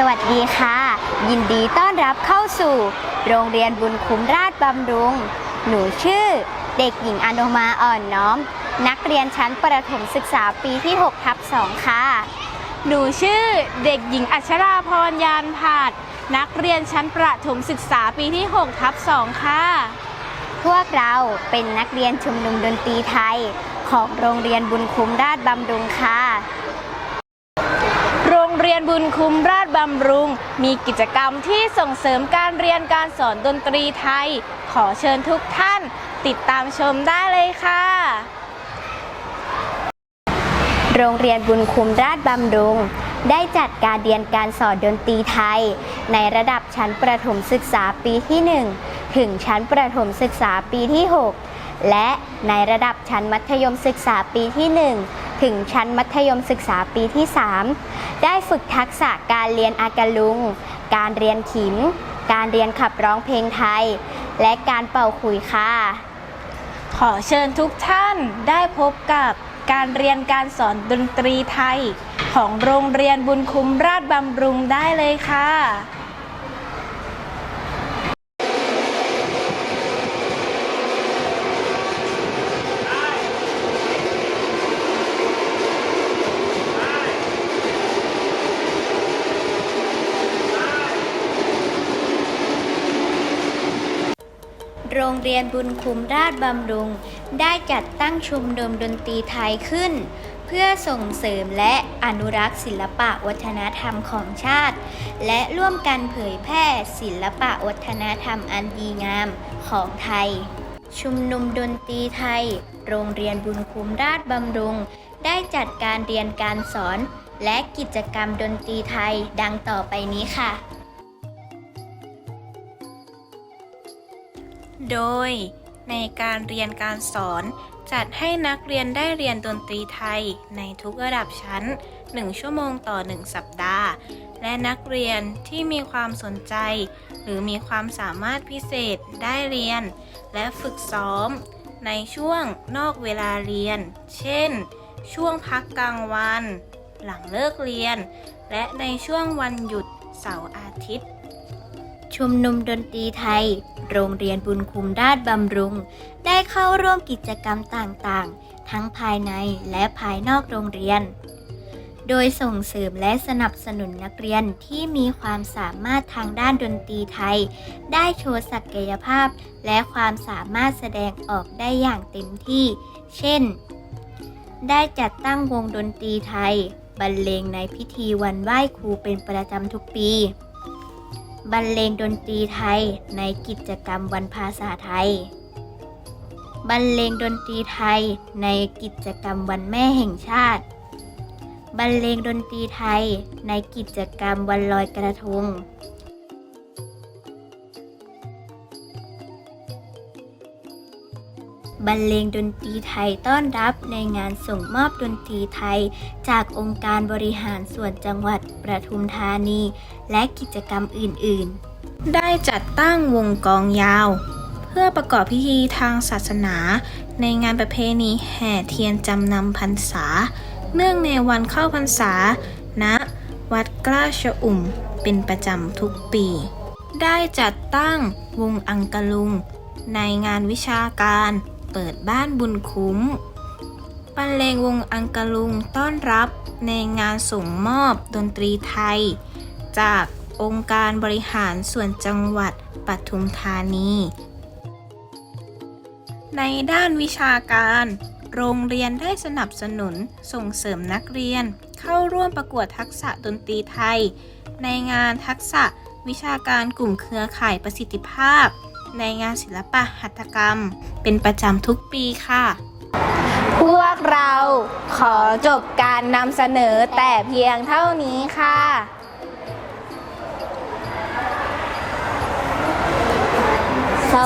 สวัสดีค่ะ ยินดีต้อนรับเข้าสู่ โรงเรียนบุญคุ้มราชบำรุง หนูชื่อ เด็กหญิงอนุมาอ่อนน้อม นักเรียนชั้นประถมศึกษาปีที่6ทับ2ค่ะ หนูชื่อเด็กหญิงอัชราพรยานผาด นักเรียนชั้นประถมศึกษาปีที่6ทับ2ค่ะ พวกเราเป็นนักเรียนชุมนุมดนตรีไทย ของโรงเรียนบุญคุ้มราชบำรุงค่ะ เรียนบุญคุ้มราชบำรุง มีกิจกรรมที่ส่งเสริมการเรียนการสอนดนตรีไทย ขอเชิญทุกท่านติดตามชมได้เลยค่ะ โรงเรียนบุญคุ้มราชบำรุง ได้จัดการเรียนการสอนดนตรีไทย ในระดับชั้นประถมศึกษาปีที่ 1 ถึงชั้นประถมศึกษาปีที่ 6 และในระดับชั้นมัธยมศึกษาปีที่ 1 ถึงชั้นมัธยมศึกษาปีที่ 3 ได้ฝึกทักษะการเรียนอากาลุง การเรียนขิม การเรียนขับร้องเพลงไทย และการเป่าขลุยค่ะ ขอเชิญทุกท่านได้พบกับการเรียนการสอนดนตรีไทย ของโรงเรียนบุญคุ้มราชบำรุงได้เลยค่ะ รงเรียนบุญคุ้มราชบำรุง ได้จัดตั้งชุมนุมดนตรีไทยขึ้น เพื่อส่งเสริมและอนุรักษ์ศิลปะวัฒนธรรมของชาติ และร่วมกันเผยแพร่ศิลปะวัฒนธรรมอันดีงามของไทย ชุมนุมดนตรีไทย โรงเรียนบุญคุ้มราชบำรุง ได้จัดการเรียนการสอน และกิจกรรมดนตรีไทยดังต่อไปนี้ค่ะ โดย ในการเรียนการสอน จัดให้นักเรียนได้เรียนดนตรีไทยในทุกระดับชั้น 1 ชั่วโมงต่อ 1 สัปดาห์ และนักเรียนที่มีความสนใจ หรือมีความสามารถพิเศษได้เรียน และฝึกซ้อม ในช่วงนอกเวลาเรียน เช่น ช่วงพักกลางวัน หลังเลิกเรียน และในช่วงวันหยุดเสาร์อาทิตย์ ชุมนุมดนตรีไทย โรงเรียนบุญคุ้มราชบำรุง ได้เข้าร่วมกิจกรรมต่างๆ ทั้งภายในและภายนอกโรงเรียน โดยส่งเสริมและสนับสนุนนักเรียนที่มีความสามารถทางด้านดนตรีไทย ได้โชว์ศักยภาพ และความสามารถแสดงออกได้อย่างเต็มที่ เช่น ได้จัดตั้งวงดนตรีไทย บรรเลงในพิธีวันไหว้ครูเป็นประจำทุกปี บรรเลงดนตรีไทยในกิจกรรมวันภาษาไทย บรรเลงดนตรีไทยในกิจกรรมวันแม่แห่งชาติ บรรเลงดนตรีไทยในกิจกรรมวันลอยกระทง บรรเลงดนตรีไทยต้อนรับในงานส่งมอบดนตรีไทย จากองค์การบริหารส่วนจังหวัดประทุมธานี และกิจกรรมอื่นๆ ได้จัดตั้งวงกองยาว เพื่อประกอบพิธีทางศาสนา ในงานประเพณีแห่เทียนจำนำพรรษา เนื่องในวันเข้าพรรษาณวัดกล้าชอุ่มเป็นประจำทุกปี ได้จัดตั้งวงอังกะลุง ในงานวิชาการ เปิดบ้านบุญคุ้มบรรเลงวงอังกะลุงต้อนรับในงานส่งมอบดนตรีไทย จากองค์การบริหารส่วนจังหวัดปทุมธานี ในด้านวิชาการ โรงเรียนได้สนับสนุนส่งเสริมนักเรียน เข้าร่วมประกวดทักษะดนตรีไทย ในงานทักษะวิชาการกลุ่มเครือข่ายประสิทธิภาพ ในงานศิลปะหัตถกรรม เป็นประจำทุกปีค่ะ พวกเราขอจบการนำเสนอแต่เพียงเท่านี้ค่ะ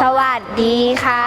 สวัสดีค่ะ